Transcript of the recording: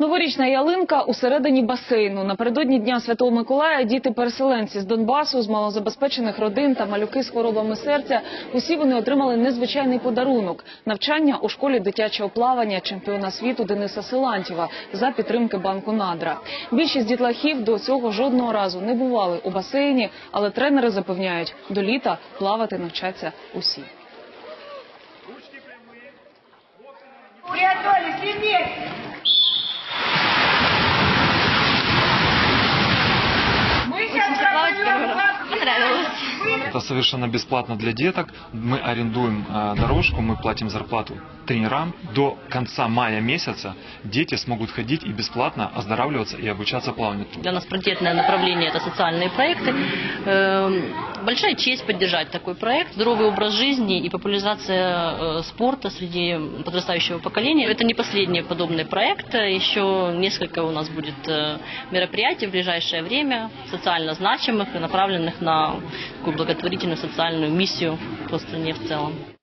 Новорічна ялинка у середині басейну. Напередодні Дня Святого Миколая діти-переселенці з Донбасу, з малозабезпечених родин та малюки з хворобами серця. Усі вони отримали незвичайний подарунок – навчання у школі дитячого плавання чемпіона світу Дениса Силантьєва за підтримки банку «Надра». Більшість дітлахів до цього жодного разу не бували у басейні, але тренери запевняють, до літа плавати навчаться усі. Это совершенно бесплатно для деток. Мы арендуем э, дорожку, мы платим зарплату тренерам. До конца мая месяца дети смогут ходить и бесплатно оздоравливаться и обучаться плаванию. Для нас приоритетное направление – это социальные проекты. Эм, Большая честь поддержать такой проект. Здоровый образ жизни и популяризация э, спорта среди подрастающего поколения. Это не последний подобный проект. Еще несколько у нас будет э, мероприятий в ближайшее время, социально значимых и направленных на такую благотворительную социальную миссию по стране в целом.